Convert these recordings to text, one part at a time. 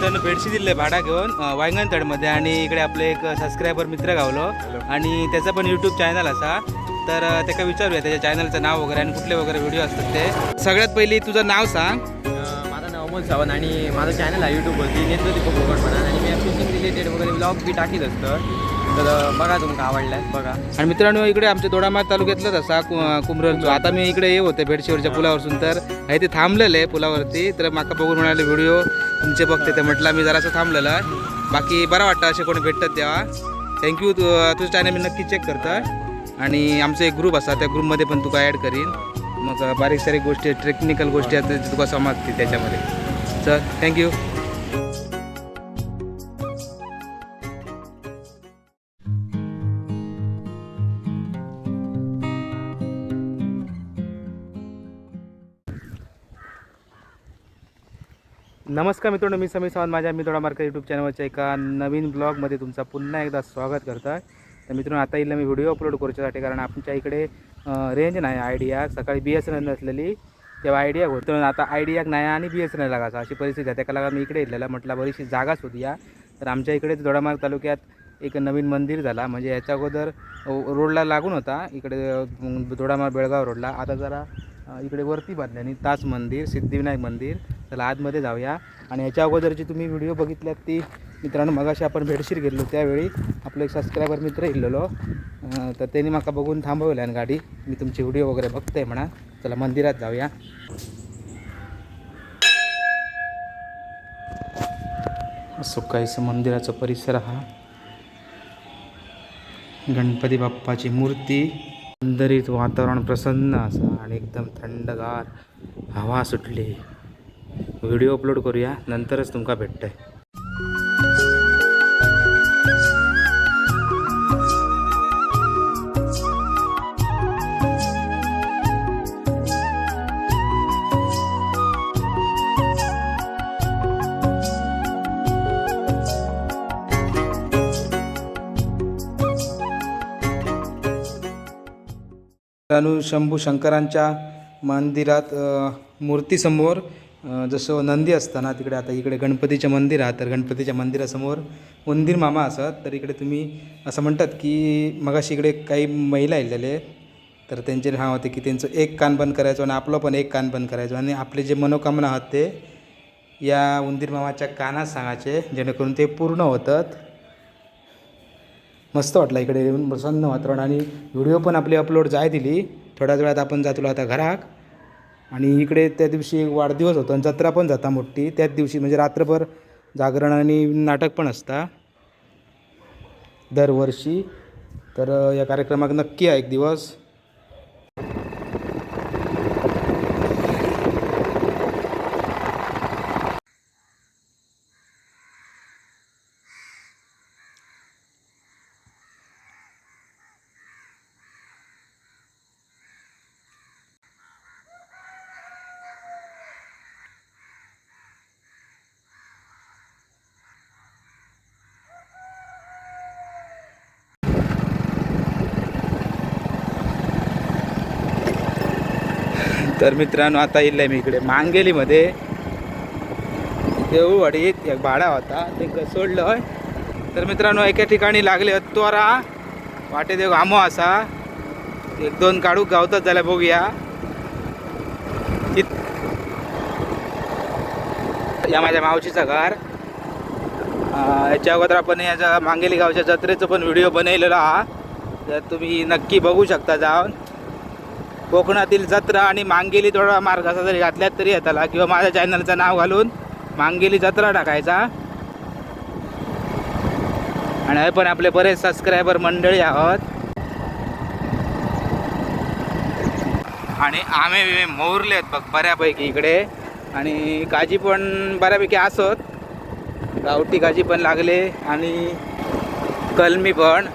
मित्रांनो बेडशी दिले भाडा घेऊन अं, वांगणतडमध्ये आणि इकडे आपले एक सबस्क्रायबर मित्र गावलो. आणि त्याचा पण यूट्यूब चॅनल असा. तर त्याका विचारूया त्याच्या चॅनलचं नाव वगैरे आणि कुठले वगैरे व्हिडिओ असतात ते. सगळ्यात पहिली तुझं नाव सांग. माझं नाव अमोल सावंत आणि माझं चॅनल आहे यूट्यूबवरती नेतो दीपक म्हणा आणि मी फिशिंग रिलेटेड वगैरे ब्लॉग बी टाकीत असतं. तर बघा तुमका आवडल्यास बघा. आणि मित्रांनो इकडे आमच्या दोडामार तालुक्यातलंच असा कु- कुमरलचो आता मी इकडे ये होते बेडशीवरच्या पुलावरसून तर हे ते थांबलेलं आहे पुलावरती. तर माका बघून म्हणाले व्हिडिओ तुमचे बघते. ते म्हटलं मी जरासं थांबलेलं आहे. बाकी बरं वाटतं असे कोणी भेटतात तेव्हा. थँक्यू तू तुझं चॅनल मी नक्की चेक करतोय आणि आमचा एक ग्रुप असा त्या ग्रुपमध्ये पण तुका ॲड करीन. मग बारीक सारीक गोष्टी टेक्निकल गोष्टी आहेत तुका समजतील त्याच्यामध्ये. चल थँक्यू नमस्कार मित्रांनो मी समीर सावंत. माझ्या मी मार्केट यूट्यूब चॅनलवरच्या एका नवीन ब्लॉगमध्ये तुमचा पुन्हा एकदा स्वागत करतो आहे तर मित्रांनो आता इथला मी व्हिडिओ अपलोड करूच्यासाठी कारण आमच्या इकडे रेंज नाही आयडिया सकाळी बी एस एन एल नसलेली तेव्हा आयडिया होतो. आता आयडियाक नाही आणि बी एस एन एल लागायचा. अशी परिस्थिती आहे. त्याला मी इकडे इलेला म्हटलं बरीचशी जागा शोधूया. तर आमच्या इकडे दोडामार्ग तालुक्यात एक नवीन मंदिर झाला. म्हणजे याच्या अगोदर रोडला लागून होता. इकडे दोडामार्ग बेळगाव रोडला. आता जरा इकडे वरती बांधल्याने ताज मंदिर सिद्धिविनायक मंदिर. चला आतमध्ये जाऊया. आणि ह्याच्या अगोदरची तुम्ही व्हिडिओ बघितल्यात ती मित्रांनो मगाशी आपण भेटशीर गेलो त्यावेळी. आपलं एक सबस्क्रायबर मित्र इल्लेलो तर त्यांनी माका बघून थांबवल्या आणि गाडी. मी तुमची व्हिडिओ वगैरे बघते म्हणा. चला मंदिरात जाऊया. असं काहीसं मंदिराचा परिसर हा. गणपती बाप्पाची मूर्ती. अंदरीत वातावरण प्रसन्न असं आणि एकदम थंडगार हवा सुटली. व्हिडिओ अपलोड करूया नंतरच तुमका भेटतंय. अनु शंभू शंकरांच्या मंदिरात मूर्तीसमोर जसं नंदी असताना तिकडे आता इकडे गणपतीचं मंदिर आहे तर गणपतीच्या मंदिरासमोर उंदीर मामा असत. तर इकडे तुम्ही असं म्हणतात की मगाशी इकडे काही महिला आलेले तर त्यांचे नाव होते की त्यांचं एक कान बंद करायचं आणि आपलं पण एक कान बंद करायचं. आणि आपले जे मनोकामना आहात ते या उंदीर मामाच्या कानात सांगायचे जेणेकरून ते पूर्ण होतात. मस्त वाटलं इकडे येऊन प्रसन्न वातावरण. आणि व्हिडिओ पण आपली अपलोड जाय दिली. थोड्याच वेळात आपण जातलो आता घराक आणि इकडे त्या दिवशी एक वाढदिवस होतो आणि जत्रा पण जाता मोठी. त्याच दिवशी म्हणजे रात्रभर जागरण आणि नाटक पण असता. दरवर्षी. तर या कार्यक्रमाक नक्की आहे एक दिवस तर मित्रांनो आता येईल मी इकडे मांगेलीमध्ये. देऊवाडीत एक भाडा होता. ते सोडलं तर मित्रांनो एका ठिकाणी लागले त्वरा वाटे देव आमो असा एक दोन काढू गावतात जाल्यार बघूया. या माझ्या मावशीचा घर. याच्या अगोदर आपण याच्या मांगेली गावच्या जत्रेचं पण व्हिडिओ बनवलेला हा. तर तुम्ही नक्की बघू शकता जाऊन. कोकणातील जत्रा आणि मांगेली थोडा मार्ग असा जरी घातल्यात तरी येताला. किंवा माझ्या चॅनलचं नाव घालून मांगेली जत्रा टाकायचा. आणि हे पण आपले बरेच सबस्क्रायबर मंडळी आहोत. आणि आमे बिमे मोरले आहेत बघ बऱ्यापैकी इकडे. आणि काजी पण बऱ्यापैकी असत. गावठी काजी पण लागले. आणि कलमी पण.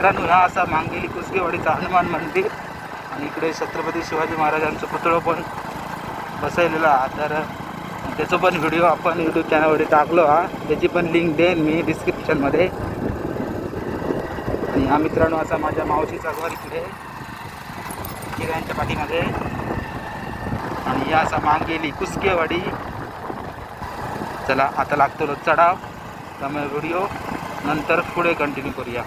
मित्रांनो हा असा मांगेली कुसगेवाडीचा हनुमान मंदिर. आणि इकडे छत्रपती शिवाजी महाराजांचं पुतळं पण बसवलेलं हा तर त्याचं पण व्हिडिओ आपण यूट्यूब चॅनलवर टाकलो हा त्याची पण लिंक देईन मी डिस्क्रिप्शनमध्ये आणि हा मित्रांनो असा माझ्या मावशीचा घर इकडे किरायांच्या पाठीमध्ये आणि या असा मांगेली कुसकेवाडी. चला आता लागतो चढाव त्यामुळे व्हिडिओ नंतर पुढे कंटिन्यू करूया.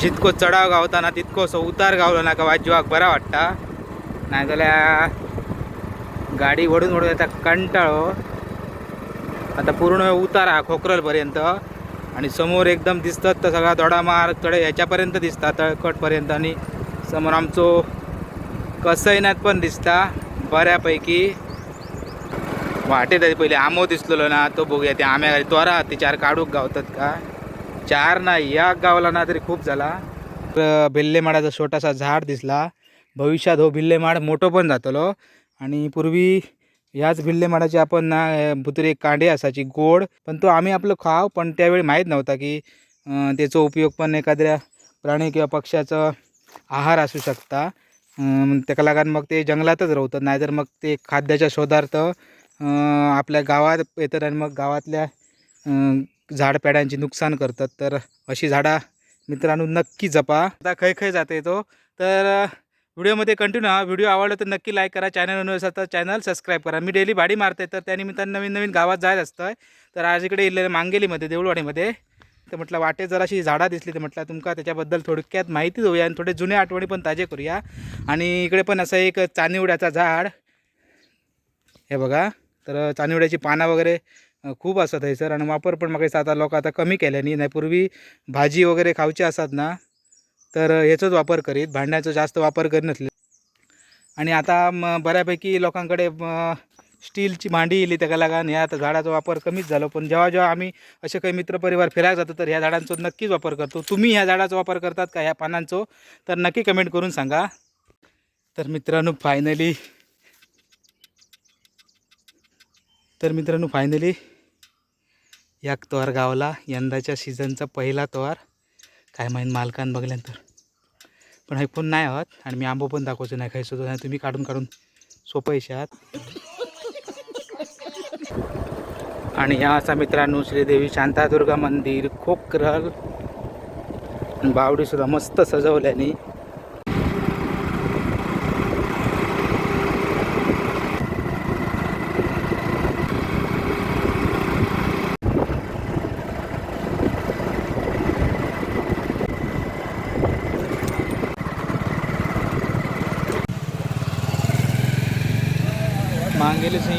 जितको चढाव गावताना तितको असो उतार गावलो ना का वाजवाक बरा वाटता. नाहीजाल्यार गाडी वडून वडून येता कंटाळो हो. आता पूर्ण उतार हा खोकरलपर्यंत. आणि समोर एकदम दिसतात तर सगळा दोडामार थोडे ह्याच्यापर्यंत दिसता तळकटपर्यंत. आणि समोर आमचो कसयनात पण दिसता बऱ्यापैकी. वाटेत पहिले आमो दिसलेलो ना तो बघूया ते आम्या घरी त्वरा ते चार काढूक गावतात का? चार नाही या गावला ना तरी खूप झाला. तर भिल्लेमाडाचा छोटासा झाड दिसला. भविष्यात हो भिल्लेमाड मोठं पण जातलो. आणि पूर्वी ह्याच भिल्लेमाडाची आपण ना भुतरे कांडे असायची गोड. पण तो आम्ही आपलं खाव पण त्यावेळी माहीत नव्हता की त्याचा उपयोग पण एखाद्या प्राणी किंवा पक्ष्याचं आहार असू शकता. अं, त्याका लागून मग ते जंगलातच राहतात नाहीतर मग ते खाद्याच्या शोधार्थ आपल्या गावात येतात आणि मग गावातल्या झाडपेडांची नुकसान करतात तर अशी झाडा मित्रांनो नक्की जपा. आता खय खय जाते तो. तर व्हिडिओमध्ये कंटिन्यू हा. व्हिडिओ आवडला तर नक्की लाईक करा. चॅनल नवीन असेल तर चॅनल सबस्क्राईब करा. मी डेली भाडी मारते तर त्यानिमित्तानं नवीन नवीन गावात जायचं असतं तर आज इकडे इल्ले मांगेलीमध्ये देऊळवाडीमध्ये. तर म्हटलं वाटे जराशी झाडा दिसली तर म्हटलं तुमका त्याच्याबद्दल थोडक्यात माहिती देऊया आणि थोडे जुने आठवणी पण ताजे करूया. आणि इकडे पण असं एक चानिवड्याचा झाड. हे बघा. तर चानिवड्याची पानं वगैरे अ, खूप असतात सर. आणि वापर पण मग आता लोक आता कमी केल्यानी नाही पूर्वी भाजी वगैरे खावची असतात ना तर हेचोच वापर करीत. भांड्याचा जास्त वापर करीत नसले. आणि आता म बऱ्यापैकी लोकांकडे स्टीलची भांडी येयली त्याला लागून ह्या आता झाडाचा वापर कमीच झाला. पण जेव्हा जेव्हा आम्ही असे काही मित्रपरिवार फिरायला जातो तर ह्या झाडांचा नक्कीच वापर करतो. तुम्ही ह्या झाडाचा वापर करतात का? ह्या पानांचो? तर नक्की कमेंट करून सांगा. तर मित्रांनो फायनली तर मित्रांनो फायनली या तोहार गावला यंदाच्या सीझनचा पहिला तोहार काय माहीत मालकान बघल्यानंतर. पण ऐकून नाही आहोत आणि मी आंबो पण दाखवतो नाही खायचो नाही. तुम्ही काढून काढून सोपं आहात आणि ह्या असा मित्रांनो श्रीदेवी शांतादुर्गा मंदिर खोकरल. बावडीसुद्धा मस्त सजवल्याने.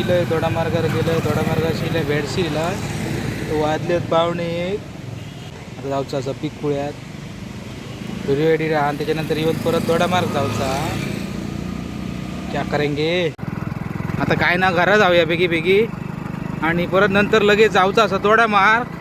मांगेले शिलं दोडामार्गावर गेलं दोडामार्गावर शिलं भेट शिरला वाजलेत पाहुणे. आता जाऊचा असं पीक पुळ्यात. व्हिडिओ एडिट आणि त्याच्यानंतर येऊन परत दोडामार्ग जाऊचा. क्या करेंगे? आता काय ना घरा जाऊया बेगी बेगी. आणि परत नंतर लगेच जाऊचा असं दोडामार्ग.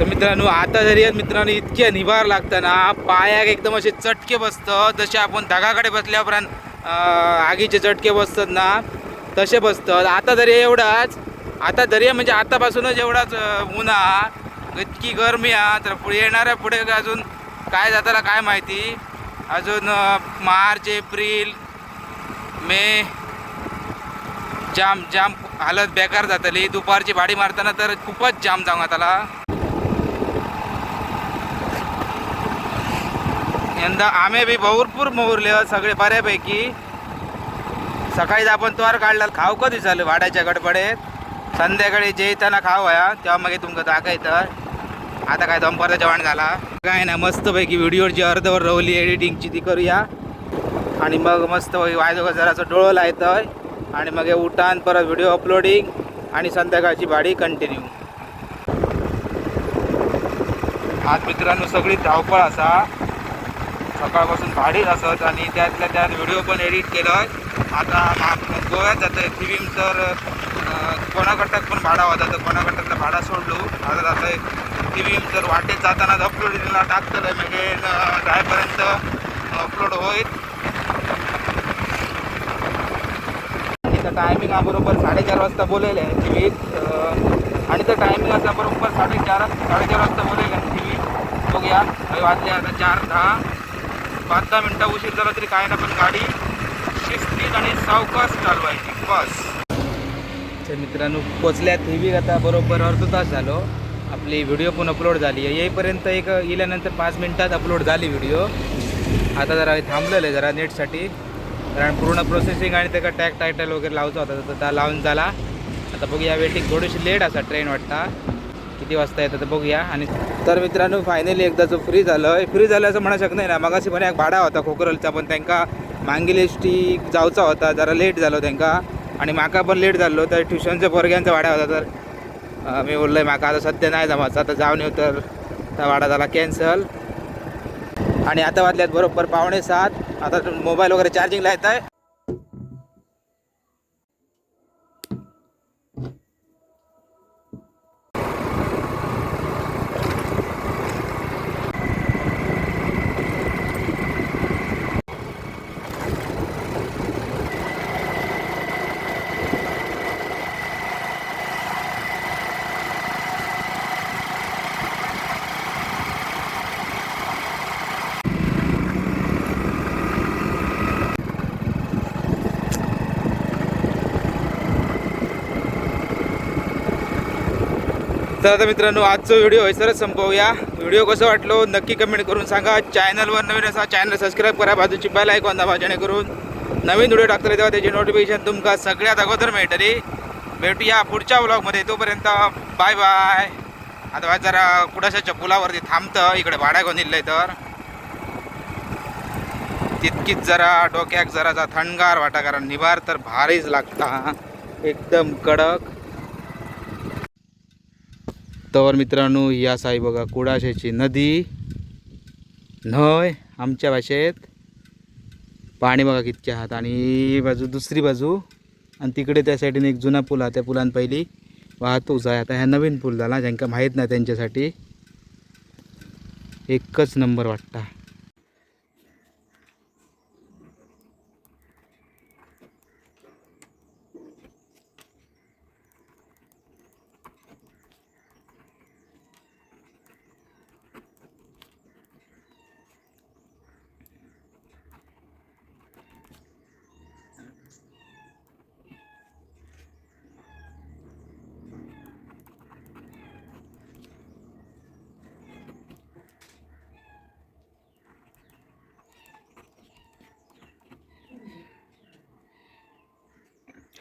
तर मित्रांनो आता जरी मित्रांनो इतक्या निभार लागताना पायाक एकदम असे चटके बसतं जसे आपण दगाकडे बसल्यापर्यंत आगीचे चटके बसतात ना तसे बसतात. आता दर्या एवढाच आता दर्या म्हणजे आतापासूनच एवढाच उन्हा ऊन इतकी गरमी हा तर पुढे येणाऱ्या पुढे अजून काय जाताला काय माहिती? अजून मार्च एप्रिल मे जाम जाम हालत बेकार जातली. दुपारची भाडी मारताना तर खूपच जाम जाऊ आताला यंदा आम्ही बी भरपूर मोहरले हो, सगळे बऱ्यापैकी. सकाळीच आपण तोर काढला खाव कधी झालं वाड्याच्या गडबडेत. संध्याकाळी जे येताना खाव या तेव्हा मग तुमचं दाखवायचं आता काय दंपरचा जेवण झाला. काय ना मस्तपैकी व्हिडिओची अर्धवर रवली एडिटिंगची ती करूया. आणि मग मस्त वायदो जरासं डोळं लायतं आणि मग हे उठान परत व्हिडिओ अपलोडिंग आणि संध्याकाळची भाडी कंटिन्यू आज मित्रांनो सगळी धावपळ असा. सकाळपासून भाडीच असत आणि त्यातल्या त्यात व्हिडिओ पण एडिट केलं आता मा- गोव्यात जातं फिल्म तर कोणाकटक पण भाडा होता तर कोणाकटकला भाडा सोडलो. आता जातं आहे. फिल्म तर वाटेत जाताना अपलोडला टाकतं म्हणजे जायपर्यंत अपलोड होईल. इथं टायमिंग बरोबर साडेचार वाजता बोललेलं आहे टी व्हीत आणि तर टायमिंग असा बरोबर साडेचार साडेचार वाजता बोलेल टी व्ही बघूया. वाजले आता चार दहा. पाच दहा मिनटं उशीर झाला तरी काय ना पण गाडी शिस्तीत आणि सावकाश चालवायची. बस. तर मित्रांनो पोचल्यात ही आता बरोबर अर्ध तास झालो. आपली व्हिडिओ पण अपलोड झाली आहे. येईपर्यंत एक येल्यानंतर पाच मिनटात अपलोड झाली व्हिडिओ. आता जरा थांबलेलं आहे जरा नेटसाठी. कारण पूर्ण प्रोसेसिंग आणि त्याचा टॅग टायटल वगैरे लावचा होता तर त्या लावून झाला. आता बघूया वेटिंग थोडीशी लेट असा ट्रेन वाटता. किती वाजता येतं तर बघूया. आणि तर मित्रांनो फायनली एकदा जो फ्री झालं आहे फ्री झालं असं म्हणू शकत नाही ना. मगाशी पण एक भाडा होता खोकरलचा पण त्यांना मांगिल एस जावचा होता. जरा लेट झालो त्यांना आणि माका पण लेट झालो. तर ट्युशनच्या पोरग्यांचा भाडा होता. तर मी बोललोय माका आता सध्या नाही जमायचं आता जाऊन येऊ तर. वाडा झाला कॅन्सल आणि आता वाजल्यात बरोबर पावणे सात. आता मोबाईल वगैरे चार्जिंगला येत आहे तर आता मित्रांनो आजचा व्हिडिओ हैसरच सरच संपवूया. व्हिडिओ कसं वाटलो नक्की कमेंट करून सांगा. चॅनलवर नवीन असा चॅनल सबस्क्राईब करा. बाजूची बेल ऐकून दाबा जेणेकरून नवीन व्हिडिओ टाकतले तेव्हा त्याची नोटिफिकेशन तुमका सगळ्यात अगोदर मिळतली. भेटूया पुढच्या ब्लॉगमध्ये तोपर्यंत बाय बाय आता जरा कुडाशाच्या पुलावरती थांबतं. इकडे भाड्या घेऊन इल्लंय तर. तितकीच जरा डोक्याक जरा थंडगार वाटा कारण निभार तर भारीच लागता. एकदम कडक. तर मित्रांनो या साई बघा कुडाशाची नदी. न्हय आमच्या भाषेत पाणी बघा कितके आहात. आणि ही बाजू दुसरी बाजू. आणि तिकडे त्या साईडीने एक जुना पूल आहा त्या पुलान पहिली वाहतूक जाय आता ह्या नवीन पूल झाला ज्यांका माहीत नाही त्यांच्यासाठी. एकच नंबर वाटता.